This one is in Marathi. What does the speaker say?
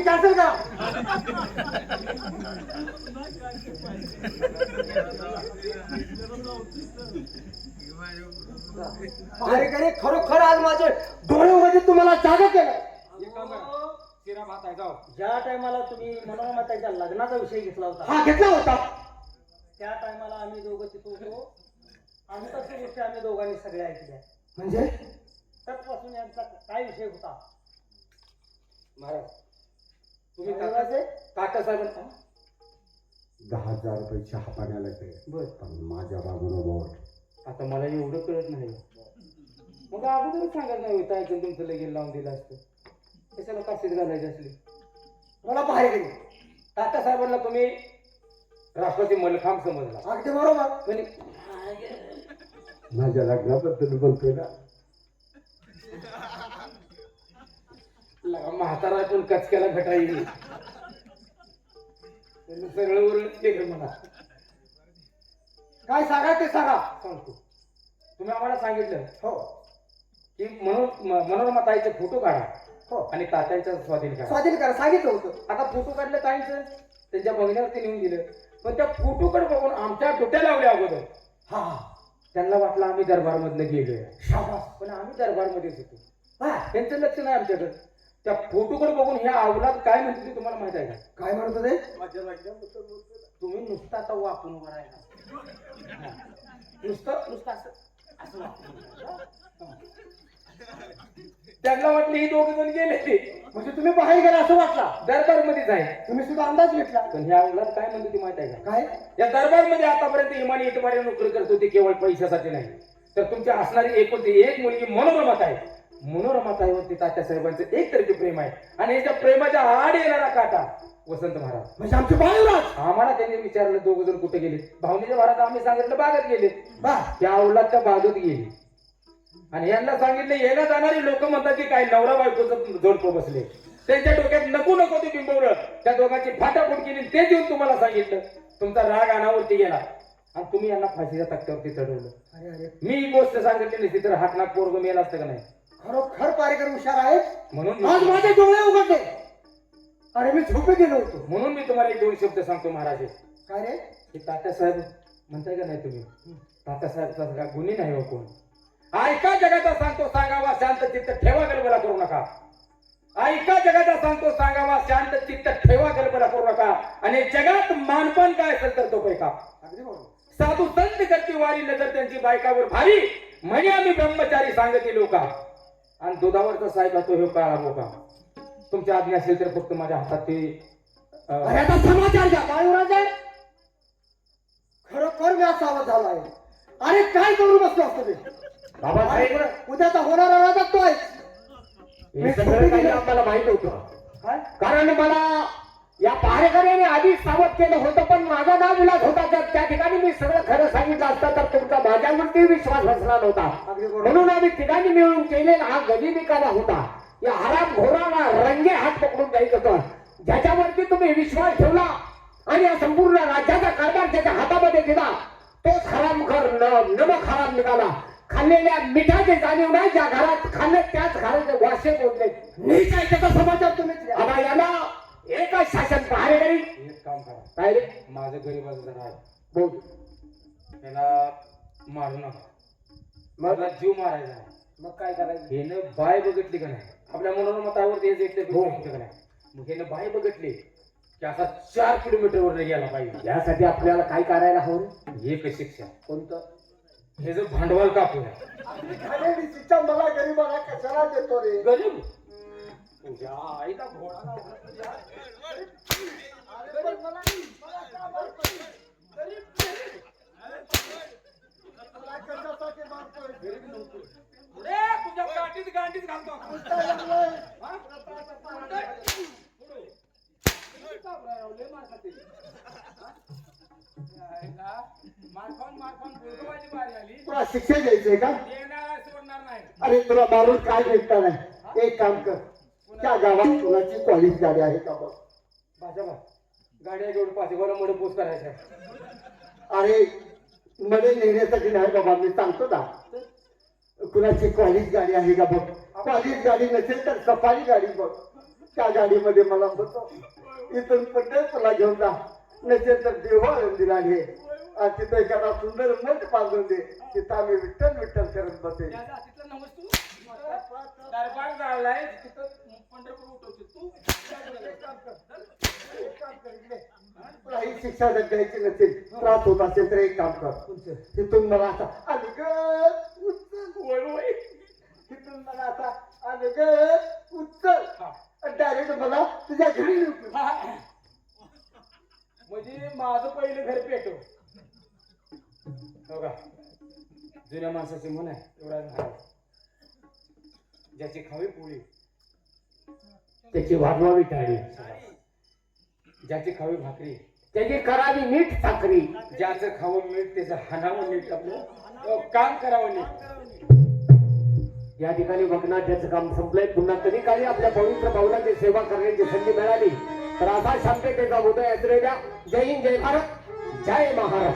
ती कॅन्सल करा भाडेकरी खरोखर आज माझे डोळ्यामध्ये तुम्हाला जागा केलं ज्या टायमाला तुम्ही मनोरमाताच्या लग्नाचा विषय घेतला होता हा घेतला होता. त्या टायमाला आम्ही दोघं तिथं होतो. आमच्याच गोष्टी आम्ही दोघांनी सगळ्या ऐकल्या. म्हणजे? त्याचपासून यांचा काय विषय होता? महाराज तुम्ही महाराजे? काका साहेब दहा हजार रुपये चहा पाण्याला ते बर. पण माझ्या बाजूनं बोट. आता मला एवढं कळत नाही. मग अगोदर सांगत नाही होता ऐकून तुमचं लगीन लावून दिलं असतं. कशाला काशीत घालायची असली? मला भाडेकरी तात्या साहेबांना तुम्ही राष्ट्रपती मलखांब समजला. अगदी बरोबर. पण माझ्या लग्नाबद्दल बोलतोय ना? म्हातारा पण कचक्याला भेटा येईल. त्यांनी सगळं वरच केलं म्हणा. काय सांगा ते सांगा. सांगतो. तुम्ही आम्हाला सांगितलं. हो. की म्हणून मनोरमा ताईचे फोटो काढा. हो. आणि तात्यांच्या स्वाधीन करा. स्वाधीन करा. सांगितलं होतं. आता फोटो काढले ताईंचं. त्यांच्या बघण्यावरती नेऊन दिलं. पण त्या फोटोकडे बघून आमच्या डोक्या लावल्या अगोदर. हा. त्यांना वाटलं आम्ही दरबार मधनं गेलोय. शाबास. पण आम्ही दरबारमध्येच होतो. हा, त्यांचं लक्ष नाही आमच्याकडे. त्या फोटोकडे बघून ह्या अवलाद काय म्हणते ते तुम्हाला माहीत आहे का? काय म्हणत होते? तुम्ही नुसतं आता वाकून उभा राहिला. हा. नुसतं नुसतं असं असं. हा. त्यांना वाटलं ही दोघ जण गेले. ते म्हणजे तुम्ही बाहेर गेला असं वाटला. दरबार मध्येच आहे तुम्ही सुद्धा अंदाज घेतला. पण ह्या अवलाद काय म्हणते ती माहीत आहे का? काय? या दरबारमध्ये आतापर्यंत इमानी इतबारी नोकरी करत होती केवळ पैशासाठी नाही. तर तुमची असणारी एकुलती एक मुलगी मनोरमात आहे. मनोरमात आहे वरती तात्या साहेबांचं एक तरीके प्रेम आहे. आणि याच्या प्रेमाच्या आड येणारा काटा वसंत महाराज. म्हणजे आमचे बाळूराज. आम्हाला त्यांनी विचारलं दोघ जण कुठे गेले भावनेच्या भरात आम्ही सांगितलं बागेत गेले बा. त्या अवलाद त्या बागेत गेली. आणि यांना सांगितलं येणं जाणारी लोक म्हणतात की काय नवरा बायकोचं जोडपं बसले. त्यांच्या डोक्यात नको नको ते बिंबवलं. त्या दोघांची फाटाफूट केली ते देऊन तुम्हाला सांगितलं. तुमचा राग अनावरती गेला. आणि तुम्ही यांना फाशीच्या तक्त्यावरती चढवलं. मी ही गोष्ट सांगितली नसती तर हाकनाक पोरग मेला असतं का नाही? खरोखर पारेकर हुशार आहेत. म्हणून आज मी- माझे डोळे उघडले. अरे मी झोपे गेलो होतो. म्हणून मी तुम्हाला एक दोन शब्द सांगतो महाराज. काय रे? हे तात्यासाहेब म्हणताय का नाही तुम्ही? तात्यासाहेबचा सगळा गुन्हे नाही हो कोण. ऐका जगाचा सांगतो सांगावा शांत चित्त ठेवा गलबला करू नका. ऐका जगाचा सांगतो सांगावा शांत चित्त ठेवा गलबला करू नका. आणि जगात मानपण काय असेल तर तो पैका. अगदी बरोबर. साधू संत करती वारी नजर त्यांची बायकावर भारी. म्हणे आम्ही ब्रह्मचारी सांगती लोका. आणि दुधावरचा साहेब तो हे काळा बोका तुमची आज्ञा असेल तर फक्त माझ्या हातात ते अरे आता समाचार घ्या बाळूराज. आहे खरोखर मी सावध झालो आहे. अरे काय करू बसलो असतो ते बाबासाहेब उद्याचा होणारा राजा तो आहे. हे सगळं काही आम्हाला माहीत होतं. काय? कारण मला या पहारेकऱ्याने आधीच सावध केलं होतं पण माझा नाव विलास होता. तर त्या ठिकाणी मी सगळं खरं सांगितलं असतं तर तुमचा माझ्यावरती विश्वास बसला नव्हता. म्हणून आम्ही ठिकाणी मिळून केलेला हा गली निकाला होता. या हराम घोराला रंगे हात पकडून जायचं होतं. ज्याच्यावरती तुम्ही विश्वास ठेवला आणि या संपूर्ण राज्याचा कारभार ज्याच्या हातामध्ये दिला तोच हरामखोर न- नमक हराम निघाला. खाल्लेल्या मिठाचे जाणीव नाही ज्या घरात खाल्ले त्याच घराचे वासे बोलले नीच आहे त्याचा समाचार तुम्हीच घ्या. एकच शासन पहारेकरी एक काम करा. काय रे? माझं गरीबाचं जरा आहे बोल. त्याला मारू नका. मला जीव मारायचा आहे. मग काय करायचं? हेनं बाय बघितली का नाही? आपल्या मनोरमतावर तेच एक हो. का नाही. मग हेनं बाय बघितली की असा चार किलोमीटर वर गेला पाहिजे. यासाठी आपल्याला काय करायला हवं? एक शिक्षा? कोणतं? हे जर भांडवल कापूया अरे नीचीच्या मला गरीबाला कशाला देतो रे? गरीब. तुझ्या आईला घोडा लावला तुझ्या. अरे पण मला- मला का मारतोय? गरीब, गरीब. मला कशासाठी मारतोय? गरीब नव्हतो. पुढे तुझ्या गाठीत गांडीत घालतो उलटा लागलाय. हा? पुढे. पुढे. किती घाबरायला लय मार खाते. हा? यायला मार खाऊन मार खाऊन गुळगुळाची बारी आली तुला शिक्षा द्यायचंय का? देणारा सोडणार नाही. अरे तुला मारून काय भेटणार नाही एक काम कर. त्या गावात कुणाची कॉलेज गाडी आहे का बघ? गाड्या घेऊन पाचेगावला मध्ये पोच करायचा अरे मध्ये नेण्यासाठी नाही बाबा मी सांगतो ना. कुणाची कॉलेज गाडी आहे का बघ? कॉलेज गाडी नसेल तर सफारी गाडी बघ. त्या गाडीमध्ये मला बसव. इथून पड्डे तुला घेऊन जा. नसेल तर देवा दिला घे आणि तिथं एखादा सुंदर मठ बांधून दे तिथं आम्ही विठ्ठल विठ्ठल करत बसेल त्या जातीतला नव्हस तू दरबार झालाय तिथं पंढरपूर उठवतो तू. तुला ही शिक्षा जर द्यायची नसेल त्रास होत असेल तर एक काम कर. तिथून मला आता आली ग उचल. वय वय तिथून मला आता आली ग उचल डायरेक्ट मला तुझ्या घरी. म्हणजे माझं पहिलं घर पेटव. हो का जुन्या माणसाचे मन आहे एवढा महाराज ज्याची खावी पोळी त्याची वागवावी टाळी ज्याची खावी भाकरी त्याची करावी नीट साखरी ज्याचं खावं मीठ त्याचं हाणावं नीट आपलं काम करावं नीट. या ठिकाणी भगनाथ्याचं काम संपलंय. पुन्हा कधी काही आपल्या पवित्र भावनाची सेवा करण्याची संधी मिळाली तर असा शांततेचा उदय असलेल्या जय हिंद जय भारत जय महाराष्ट्र.